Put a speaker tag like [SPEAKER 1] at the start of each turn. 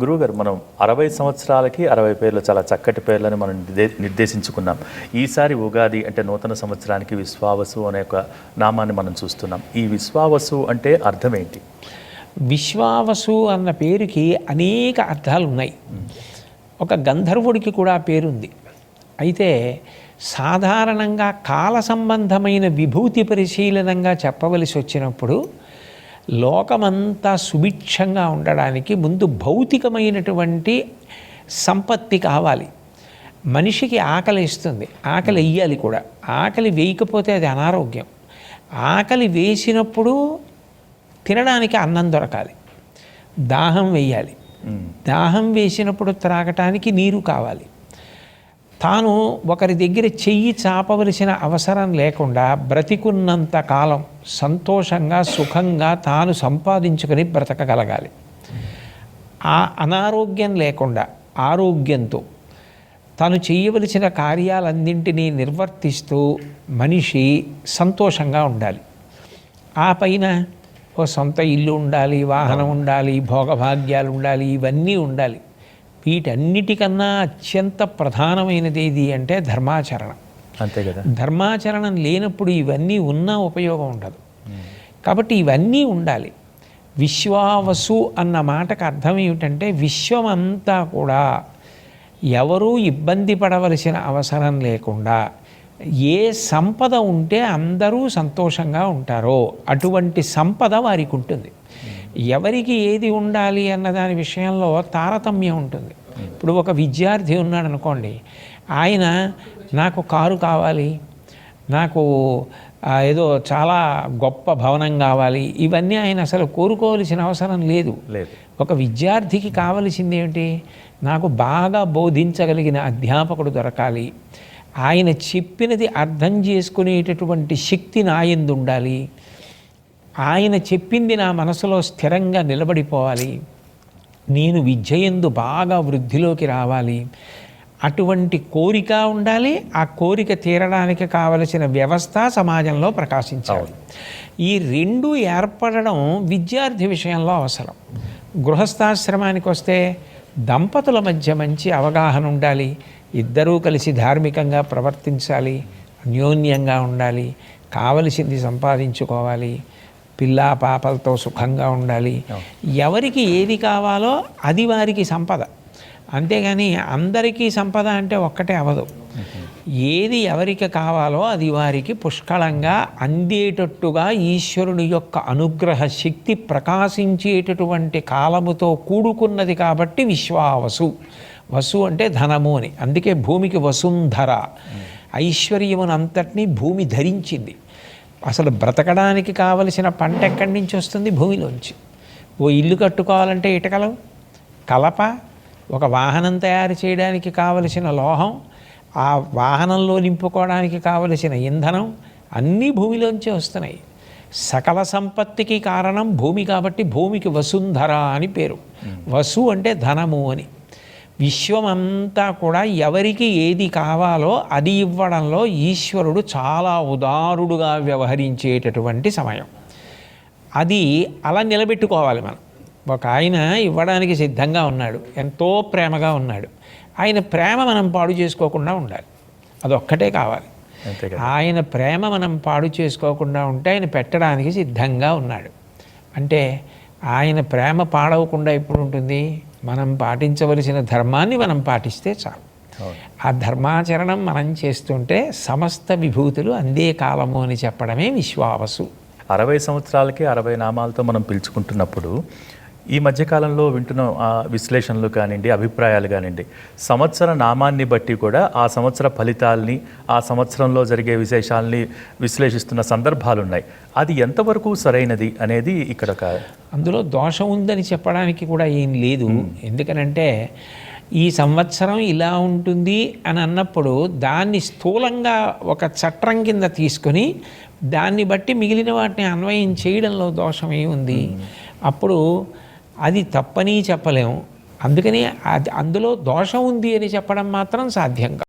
[SPEAKER 1] గురువుగారు మనం అరవై సంవత్సరాలకి అరవై పేర్లు చాలా చక్కటి పేర్లని మనం నిర్దేశించుకున్నాం. ఈసారి ఉగాది అంటే నూతన సంవత్సరానికి విశ్వావసు అనే ఒక నామాన్ని మనం చూస్తున్నాం. ఈ విశ్వావసు అంటే అర్థం ఏంటి
[SPEAKER 2] విశ్వావసు అన్న పేరుకి అనేక అర్థాలు ఉన్నాయి. ఒక గంధర్వుడికి కూడా పేరుంది. అయితే సాధారణంగా కాల సంబంధమైన విభూతి పరిశీలనంగా చెప్పవలసి వచ్చినప్పుడు లోకమంతా సుభిక్షంగా ఉండడానికి ముందు భౌతికమైనటువంటి సంపత్తి కావాలి. మనిషికి ఆకలి ఇస్తుంది. ఆకలి వెయ్యాలి కూడా. ఆకలి వేయకపోతే అది అనారోగ్యం. ఆకలి వేసినప్పుడు తినడానికి అన్నం దొరకాలి. దాహం వేయాలి. దాహం వేసినప్పుడు త్రాగటానికి నీరు కావాలి. తాను ఒకరి దగ్గర చెయ్యి చాపవలసిన అవసరం లేకుండా బ్రతికున్నంత కాలం సంతోషంగా సుఖంగా తాను సంపాదించుకొని బ్రతకగలగాలి. ఆ అనారోగ్యం లేకుండా ఆరోగ్యంతో తను చేయవలసిన కార్యాలన్నింటినీ నిర్వర్తిస్తూ మనిషి సంతోషంగా ఉండాలి. ఆ పైన ఓ సొంత ఇల్లు ఉండాలి వాహనం ఉండాలి భోగభాగ్యాలు ఉండాలి ఇవన్నీ ఉండాలి. వీటన్నిటికన్నా అత్యంత ప్రధానమైనది ఏది అంటే ధర్మాచరణం.
[SPEAKER 1] అంతే కదా.
[SPEAKER 2] ధర్మాచరణం లేనప్పుడు ఇవన్నీ ఉన్నా ఉపయోగం ఉండదు. కాబట్టి ఇవన్నీ ఉండాలి. విశ్వావసు అన్న మాటకు అర్థం ఏమిటంటే విశ్వం అంతా కూడా ఎవరూ ఇబ్బంది పడవలసిన అవసరం లేకుండా ఏ సంపద ఉంటే అందరూ సంతోషంగా ఉంటారో అటువంటి సంపద వారికి ఉంటుంది. ఎవరికి ఏది ఉండాలి అన్న దాని విషయంలో తారతమ్యం ఉంటుంది. ఇప్పుడు ఒక విద్యార్థి ఉన్నాడు అనుకోండి ఆయన నాకు కారు కావాలి నాకు ఏదో చాలా గొప్ప భవనం కావాలి ఇవన్నీ ఆయన అసలు కోరుకోవలసిన అవసరం లేదు.
[SPEAKER 1] లేదు.
[SPEAKER 2] ఒక విద్యార్థికి కావలసింది ఏమిటి? నాకు బాగా బోధించగలిగిన అధ్యాపకుడు దొరకాలి ఆయన చెప్పినది అర్థం చేసుకునేటటువంటి శక్తి నాయందు ఉండాలి ఆయన చెప్పింది నా మనసులో స్థిరంగా నిలబడిపోవాలి. నేను విద్యయందు బాగా వృద్ధిలోకి రావాలి. అటువంటి కోరిక ఉండాలి. ఆ కోరిక తీరడానికి కావలసిన వ్యవస్థ సమాజంలో ప్రకాశించాలి. ఈ రెండు ఏర్పడడం విద్యార్థి విషయంలో అవసరం. గృహస్థాశ్రమానికి వస్తే దంపతుల మధ్య మంచి అవగాహన ఉండాలి. ఇద్దరూ కలిసి ధార్మికంగా ప్రవర్తించాలి. అన్యోన్యంగా ఉండాలి. కావలసింది సంపాదించుకోవాలి. పిల్లా పాపలతో సుఖంగా ఉండాలి. ఎవరికి ఏది కావాలో అది వారికి సంపద. అంతేగాని అందరికీ సంపద అంటే ఒక్కటే అవదు ఏది ఎవరికి కావాలో అది వారికి పుష్కళంగా అందేటట్టుగా ఈశ్వరుని యొక్క అనుగ్రహ శక్తి ప్రకాశించేటటువంటి కాలముతో కూడుకున్నది కాబట్టి విశ్వావసు. వసు అంటే ధనము అని. అందుకే భూమికి వసుంధర. ఐశ్వర్యమునంతటినీ భూమి ధరించింది. అసలు బ్రతకడానికి కావలసిన పంట ఎక్కడి నుంచి వస్తుంది? భూమిలోంచి. ఓ ఇల్లు కట్టుకోవాలంటే ఇటకలు కలప ఒక వాహనం తయారు చేయడానికి కావలసిన లోహం ఆ వాహనంలో నింపుకోవడానికి కావలసిన ఇంధనం అన్నీ భూమిలోంచే వస్తున్నాయి. సకల సంపత్తికి కారణం భూమి కాబట్టి భూమికి వసుంధర అని పేరు. వసు అంటే ధనము అని. విశ్వమంతా కూడా ఎవరికి ఏది కావాలో అది ఇవ్వడంలో ఈశ్వరుడు చాలా ఉదారుడుగా వ్యవహరించేటటువంటి సమయం. అది అలా నిలబెట్టుకోవాలి మనం. ఒక ఆయన ఇవ్వడానికి సిద్ధంగా ఉన్నాడు ఎంతో ప్రేమగా ఉన్నాడు. ఆయన ప్రేమ మనం పాడు చేసుకోకుండా ఉండాలి. అదొక్కటే కావాలి. ఆయన ప్రేమ మనం పాడు చేసుకోకుండా ఉంటే ఆయన పెట్టడానికి సిద్ధంగా ఉన్నాడు. అంటే ఆయన ప్రేమ పాడవకుండా ఎప్పుడు ఉంటుంది? మనం పాటించవలసిన ధర్మాన్ని మనం పాటిస్తే చాలు. ఆ ధర్మాచరణం మనం చేస్తుంటే సమస్త విభూతులు అందే కాలము అని చెప్పడమే విశ్వావసు.
[SPEAKER 1] అరవై సంవత్సరాలకి అరవై నామాలతో మనం పిలుచుకుంటున్నప్పుడు ఈ మధ్యకాలంలో వింటున్న ఆ విశ్లేషణలు కానివ్వండి అభిప్రాయాలు కానివ్వండి సంవత్సర నామాన్ని బట్టి కూడా ఆ సంవత్సర ఫలితాల్ని ఆ సంవత్సరంలో జరిగే విశేషాల్ని విశ్లేషిస్తున్న సందర్భాలు ఉన్నాయి అది ఎంతవరకు సరైనది అనేది ఇక్కడ ఒక
[SPEAKER 2] అందులో దోషం ఉందని చెప్పడానికి కూడా ఏం లేదు. ఎందుకనంటే ఈ సంవత్సరం ఇలా ఉంటుంది అని అన్నప్పుడు దాన్ని స్థూలంగా ఒక చట్రం కింద తీసుకొని దాన్ని బట్టి మిగిలిన వాటిని అన్వయం చేయడంలో దోషం ఏముంది? అప్పుడు అది తప్పని చెప్పలేము. అందుకని అది అందులో దోషం ఉంది అని చెప్పడం మాత్రం సాధ్యం కాదు.